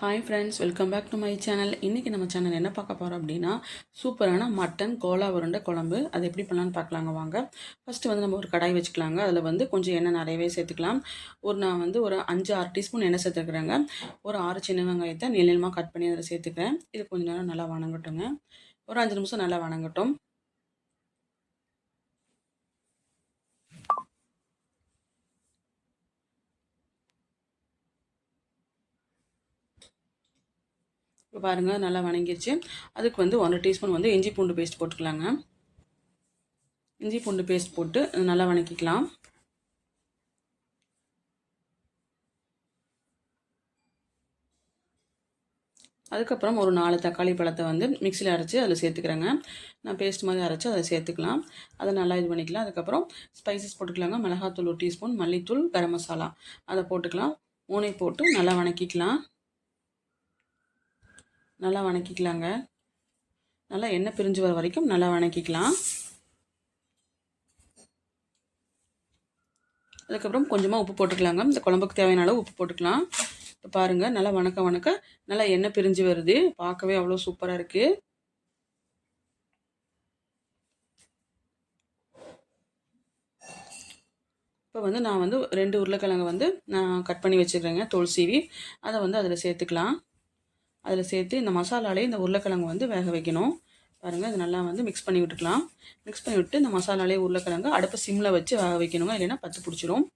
Hi friends welcome back to my channel இன்றைக்கி நம்ம channel என்ன பார்க்க போகிறோம் அப்படின்னா சூப்பரான மட்டன் கோலா உருண்டை குழம்பு. அது எப்படி பண்ணலான்னு பார்க்கலாங்க வாங்க. ஃபஸ்ட்டு வந்து நம்ம ஒரு கடாய் வச்சுக்கலாங்க. அதில் வந்து கொஞ்சம் எண்ணெய் நிறையவே சேர்த்துக்கலாம். ஒரு நான் வந்து ஒரு அஞ்சு ஆறு டீஸ்பூன் எண்ணெய் சேர்த்துக்கிறேங்க. ஒரு ஆறு சின்ன வெங்காயத்தை நீளமாக கட் பண்ணி அதில் சேர்த்துக்கிறேன். இது கொஞ்சம் நேரம் நல்லா வணங்கட்டுங்க. ஒரு அஞ்சு நிமிஷம் நல்லா வணங்கட்டும். இப்போ பாருங்கள் நல்லா வணங்கிடுச்சு அதுக்கு வந்து ஒன்றரை டீஸ்பூன் வந்து இஞ்சி பூண்டு பேஸ்ட் போட்டுக்கலாங்க. இஞ்சி பூண்டு பேஸ்ட் போட்டு நல்லா வணக்கிக்கலாம். அதுக்கப்புறம் ஒரு நாலு தக்காளி பழத்தை வந்து மிக்சியில் அரைச்சி அதில் சேர்த்துக்கிறேங்க. நான் பேஸ்ட் மாதிரி அரைச்சி அதை சேர்த்துக்கலாம். அதை நல்லா இது பண்ணிக்கலாம். அதுக்கப்புறம் ஸ்பைசஸ் போட்டுக்கலாங்க. மிளகாத்தூள் ஒரு டீஸ்பூன் மல்லித்தூள் கரம் மசாலா. அதை போட்டுக்கலாம். மூனை போட்டு நல்லா வணக்கிக்கலாம். நல்லா வணக்கிக்கலாங்க. நல்லா எண்ணெய் பிரிஞ்சு வர வரைக்கும் நல்லா வணக்கிக்கலாம். அதுக்கப்புறம் கொஞ்சமாக உப்பு போட்டுக்கலாங்க. இந்த குழம்புக்கு தேவையான அளவு உப்பு போட்டுக்கலாம். இப்போ பாருங்கள் நல்லா வணக்க வணக்க நல்லா எண்ணெய் பிரிஞ்சு வருது. பார்க்கவே அவ்வளோ சூப்பராக இருக்குது இப்போ வந்து நான் வந்து ரெண்டு உருளைக்கிழங்கு வந்து நான் கட் பண்ணி வச்சுக்கிறேங்க தோல் சீவி. அதை வந்து அதில் சேர்த்துக்கலாம். அதில் சேர்த்து இந்த மசாலாலே இந்த உருளைக்கிழங்கு வந்து வேக வைக்கணும். பாருங்கள் இது நல்லா வந்து மிக்ஸ் பண்ணி விட்டுக்கலாம். மிக்ஸ் பண்ணி விட்டு இந்த மசாலாலே உருளைக்கிழங்கு அடுப்பை சிம்மில் வச்சு வேக வைக்கணுங்க. இல்லைன்னா பத்து பிடிச்சிரும்.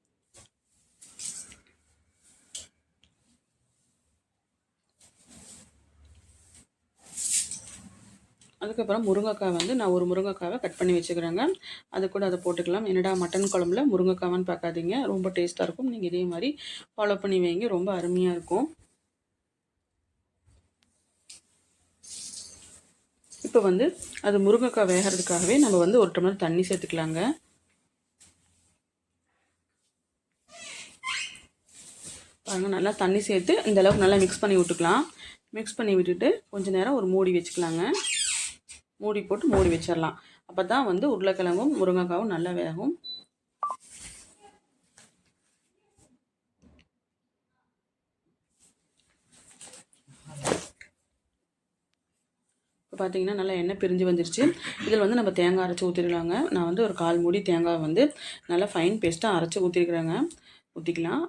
அதுக்கப்புறம் முருங்கைக்காய் வந்து நான் ஒரு முருங்கைக்காவை கட் பண்ணி வச்சுக்கிறேங்க. அது கூட அதை போட்டுக்கலாம். என்னடா மட்டன் குழம்புல முருங்கைக்காவான்னு பார்க்காதீங்க. ரொம்ப டேஸ்ட்டாக இருக்கும். நீங்கள் இதே மாதிரி ஃபாலோ பண்ணி வைங்க. ரொம்ப அருமையாக இருக்கும். இப்போ வந்து அது முருங்கைக்காய் வேகிறதுக்காகவே நம்ம வந்து ஒரு டம்ளர் தண்ணி சேர்த்துக்கலாங்க. பாருங்க நல்லா தண்ணி சேர்த்து இந்த அளவுக்கு நல்லா மிக்ஸ் பண்ணி விட்டுக்கலாம். மிக்ஸ் பண்ணி விட்டுட்டு கொஞ்சம் நேரம் ஒரு மூடி வச்சுக்கலாங்க. மூடி போட்டு மூடி வச்சிடலாம் அப்போ தான் வந்து உருளைக்கிழங்கும் முருங்கைக்காவும் நல்லா வேகும். பார்த்தீங்கன்னா நல்லா எண்ணெய் பிரிஞ்சு வந்துருச்சு. இதில் வந்து நம்ம தேங்காய் அரைச்சி ஊற்றிருக்கலாங்க நான் வந்து ஒரு கால் மூடி தேங்காய் வந்து நல்லா ஃபைன் பேஸ்ட்டாக அரைச்சி ஊற்றிருக்கிறேங்க ஊற்றிக்கலாம்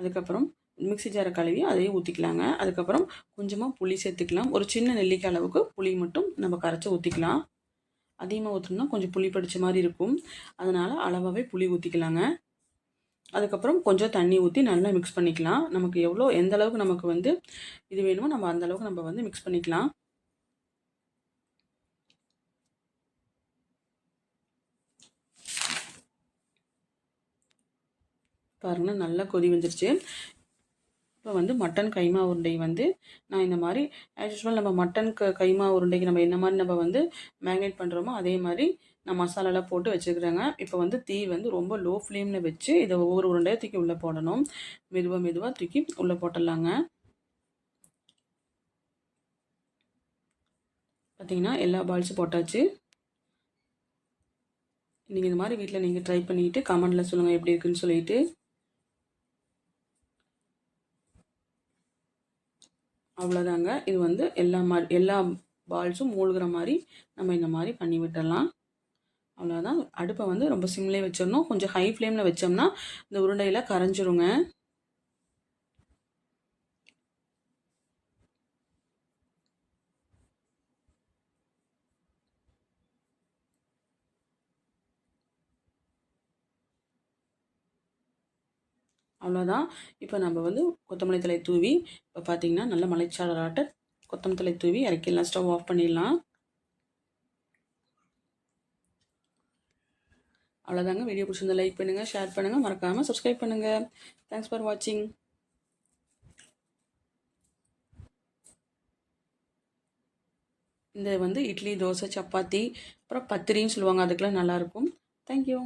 அதுக்கப்புறம் மிக்சி ஜாரை கழுவி அதையும் ஊற்றிக்கலாங்க அதுக்கப்புறம் கொஞ்சமாக புளி சேர்த்துக்கலாம். ஒரு சின்ன நெல்லிக்காய் அளவுக்கு புளி மட்டும் நம்ம கரைச்சி ஊற்றிக்கலாம் அதிகமாக ஊற்றணும்னா கொஞ்சம் புளி படித்த மாதிரி இருக்கும். அதனால் அளவாகவே புளி ஊற்றிக்கலாங்க அதுக்கப்புறம் கொஞ்சம் தண்ணி ஊற்றி நல்லா மிக்ஸ் பண்ணிக்கலாம். நமக்கு எவ்வளோ எந்த அளவுக்கு நமக்கு வந்து இது வேணுமோ நம்ம அந்த அளவுக்கு நம்ம வந்து மிக்ஸ் பண்ணிக்கலாம். பாருங்கள் நல்லா கொதி வந்துருச்சு. இப்போ வந்து மட்டன் கைமா உருண்டை வந்து நான் இந்த மாதிரி ஆஸ் யூஸ்வல் நம்ம மட்டன் க கைமா உருண்டைக்கு நம்ம என்ன மாதிரி நம்ம வந்து மேக்னேட் பண்ணுறோமோ அதே மாதிரி நான் மசாலாலாம் போட்டு வச்சுக்கிறேங்க. இப்போ வந்து தீ வந்து ரொம்ப லோ ஃப்ளேமில் வச்சு இதை ஒவ்வொரு உருண்டையாக தூக்கி உள்ளே போடணும். மெதுவாக மெதுவாக தூக்கி உள்ளே போட்டுடலாங்க. பார்த்தீங்கன்னா எல்லா பால்ஸும் போட்டாச்சு. நீங்கள் இந்த மாதிரி வீட்டில் நீங்கள் ட்ரை பண்ணிவிட்டு கமெண்டில் சொல்லுங்கள் எப்படி இருக்குன்னு சொல்லிட்டு. அவ்வளோதாங்க இது வந்து எல்லா மாதிரி எல்லா பால்ஸும் மூழ்கிற மாதிரி நம்ம இந்த மாதிரி பண்ணி விட்டுடலாம் அவ்வளோதான் அடுப்பை வந்து ரொம்ப சிம்லேயே வச்சிடணும். கொஞ்சம் ஹை ஃப்ளேமில் வச்சோம்னா இந்த உருண்டையில் கரைஞ்சிருங்க. அவ்வளோதான் இப்போ நம்ம வந்து கொத்தமல்லி தலை தூவி இப்போ பார்த்தீங்கன்னா நல்ல மலைச்சாரலாட்ட கொத்தமல்லி தலை தூவி இறக்கிடலாம். ஸ்டவ் ஆஃப் பண்ணிடலாம். அவ்வளோதாங்க வீடியோ பிடிச்சிருந்தா லைக் பண்ணுங்கள் ஷேர் பண்ணுங்கள் மறக்காமல் சப்ஸ்கிரைப் பண்ணுங்கள் தேங்க்ஸ் ஃபார் வாட்சிங் இந்த வந்து இட்லி தோசை சப்பாத்தி அப்புறம் பத்திரின்னு சொல்லுவாங்க அதுக்கெலாம் நல்லாயிருக்கும் தேங்க்யூ